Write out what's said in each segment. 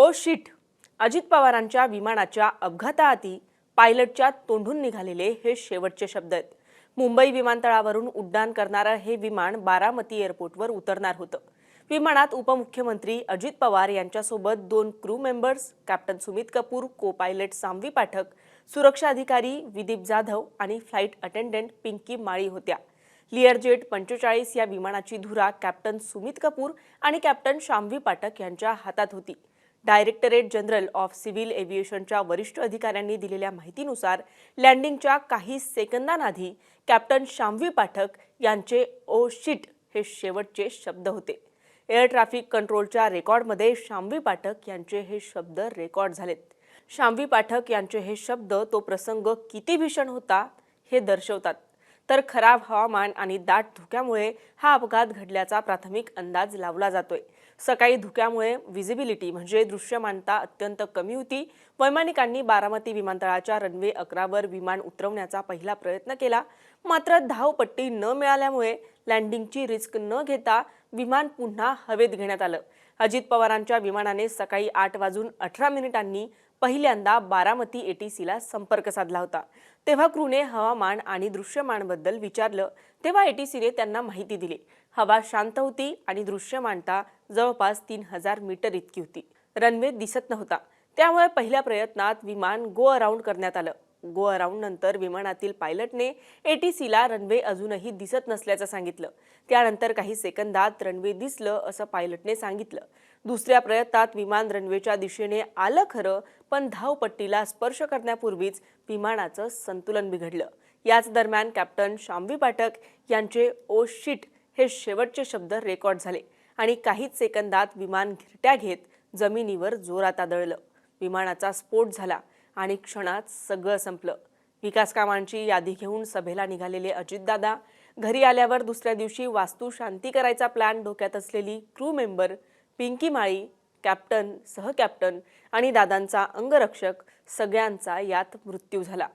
Oh shit. Ajit पवारांच्या विमानाच्या अपघाताआधी पायलटच्या तोंडून निघालेले हे शेवटचे शब्द आहेत. मुंबई विमानतळावरून उड्डाण करणारं हे विमान बारामती एअरपोर्टवर उतरणार होतं. विमानात उपमुख्यमंत्री अजित पवार यांच्यासोबत दोन crew members captain Sumit Kapoor co pilot Samvi Pathak सुरक्षा अधिकारी विदीप जाधव आणि फ्लाईट अटेंडंट पिंकी माळी होत्या. लिअरजेट पंचेचाळीस या विमानाची धुरा कॅप्टन सुमित कपूर आणि कॅप्टन शांवी पाठक यांच्या हातात होती. डायरेक्टरेट जनरल ऑफ सिव्हिल एव्हिएशनच्या वरिष्ठ अधिकाऱ्यांनी दिलेल्या माहितीनुसार लँडिंगच्या काही सेकंदांआधी कॅप्टन शामवी पाठक यांचे ओ शिट हे शेवटचे शब्द होते. एअर ट्रॅफिक कंट्रोलच्या रेकॉर्डमध्ये शामवी पाठक यांचे हे शब्द रेकॉर्ड झालेत. शामवी पाठक यांचे हे शब्द तो प्रसंग किती भीषण होता हे दर्शवतात. तर खराब हवामान आणि दाट धुक्यामुळे हा अपघात घडल्याचा प्राथमिक अंदाज लावला जातोय. सकाळी धुक्यामुळे विजिबिलिटी म्हणजे दृश्यमानता अत्यंत कमी होती. वैमानिकांनी बारामती विमानतळाच्या रनवे अकरावर विमान उतरवण्याचा पहिला प्रयत्न केला. मात्र धावपट्टी न मिळाल्यामुळे लँडिंगची रिस्क न घेता विमान पुन्हा हवेत घेण्यात आलं. अजित पवारांच्या विमानाने सकाळी आठ वाजून अठरा मिनिटांनी पहिल्यांदा बारामती एटीसीला संपर्क साधला होता. तेव्हा क्रूने हवामान आणि दृश्यमानबद्दल विचारलं. तेव्हा एटीसीने त्यांना माहिती दिली. हवा शांत होती आणि दृश्यमानता जवळपास तीन हजार मीटर इतकी होती. रनवे दिसत नव्हता. त्यामुळे पहिल्या प्रयत्नात विमान गो अराउंड करण्यात आलं. गो अराऊंड नंतर विमानातील पायलटने एटीसीला रनवे अजूनही दिसत नसल्याचं सांगितलं. त्यानंतर काही सेकंदात रनवे दिसलं असं पायलटने सांगितलं. दुसऱ्या प्रयत्नात विमान रनवेच्या दिशेने आलं खरं पण धावपट्टीला स्पर्श करण्यापूर्वीच विमानाचं संतुलन बिघडलं. याच दरम्यान कॅप्टन शांबी पाठक यांचे ओ शिट हे शेवटचे शब्द रेकॉर्ड झाले आणि काहीच सेकंदात विमान घिरट्या घेत जमिनीवर जोरात आदळलं. विमानाचा स्फोट झाला. आणि क्षणात सगळं संपलं. विकास कामांची यादी घेऊन सभेला निघालेले अजितदादा घरी आल्यावर दुसऱ्या दिवशी वास्तू शांती करायचा प्लॅन डोक्यात असलेली crew member Pinky Mali captain सहकॅप्टन आणि दादांचा अंगरक्षक सगळ्यांचा यात मृत्यू झाला.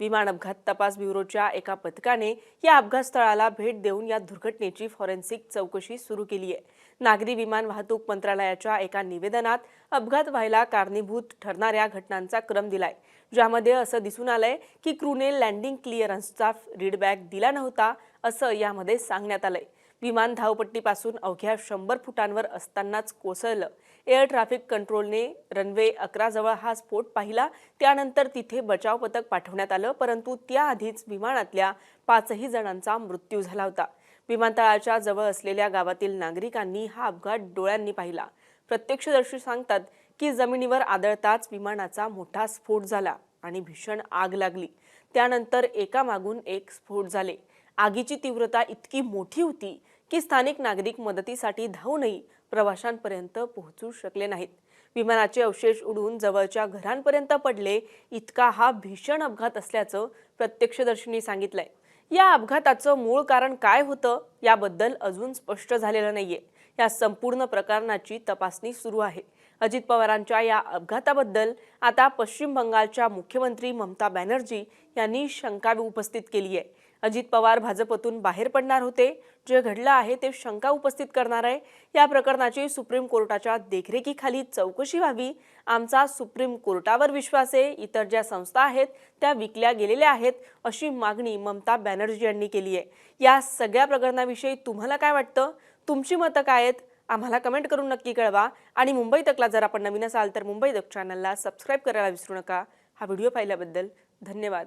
विमान अपघात तपास ब्युरोच्या एका पथकाने या अपघात स्थळाला भेट देऊन या दुर्घटनेची फॉरेन्सिक चौकशी सुरू केली आहे. नागरी विमान वाहतूक मंत्रालयाच्या एका निवेदनात अपघात व्हायला कारणीभूत ठरणाऱ्या घटनांचा क्रम दिलाय. ज्यामध्ये असं दिसून आलंय की क्रूने लँडिंग क्लिअरन्सचा रीडबॅक दिला नव्हता असं यामध्ये सांगण्यात आलंय. विमान धावपट्टीपासून अवघ्या शंभर फुटांवर असतानाच कोसळलं. एअर ट्रॅफिक कंट्रोलने रनवे अकराजवळ हा स्फोट पाहिला. त्यानंतर तिथे बचाव पथक पाठवण्यात आलं परंतु त्याआधीच विमानातल्या पाचही जणांचा मृत्यू झाला होता. विमानतळाच्या जवळ असलेल्या गावातील नागरिकांनी हा अपघात डोळ्यांनी पाहिला. प्रत्यक्षदर्शी सांगतात की जमिनीवर आदळताच विमानाचा मोठा स्फोट झाला आणि भीषण आग लागली. त्यानंतर एकामागून एक स्फोट झाले. आगीची तीव्रता इतकी मोठी होती की स्थानिक नागरिक मदतीसाठी धावूनही प्रवाशांपर्यंत पोहोचू शकले नाहीत. विमानाचे अवशेष उडून जवळच्या घरांपर्यंत पडले. इतका हा भीषण अपघात असल्याचं प्रत्यक्षदर्शींनी सांगितलंय. या अपघाताचं मूळ कारण काय होतं याबद्दल अजून स्पष्ट झालेलं नाहीये. या संपूर्ण प्रकरणाची तपासणी सुरू आहे. अजित पवारांच्या या अपघाताबद्दल आता पश्चिम बंगालच्या मुख्यमंत्री ममता बॅनर्जी यांनी शंका उपस्थित केली आहे अजित पवार भाजपतून बाहेर पडणार होते. जे घडलं आहे ते शंका उपस्थित करणार आहे. या प्रकरणाची सुप्रीम कोर्टाच्या देखरेखीखाली चौकशी व्हावी. आमचा सुप्रीम कोर्टावर विश्वास आहे. इतर ज्या संस्था आहेत त्या विकल्या गेलेल्या आहेत अशी मागणी ममता बॅनर्जी यांनी केली आहे. या सगळ्या प्रकरणाविषयी तुम्हाला काय वाटतं? तुमची मतं काय आहेत? आम्हाला कमेंट करून नक्की कळवा. आणि मुंबई तकला जर आपण नवीन असाल तर मुंबई तक चॅनलला सबस्क्राईब करायला विसरू नका. हा व्हिडिओ पाहिल्याबद्दल धन्यवाद.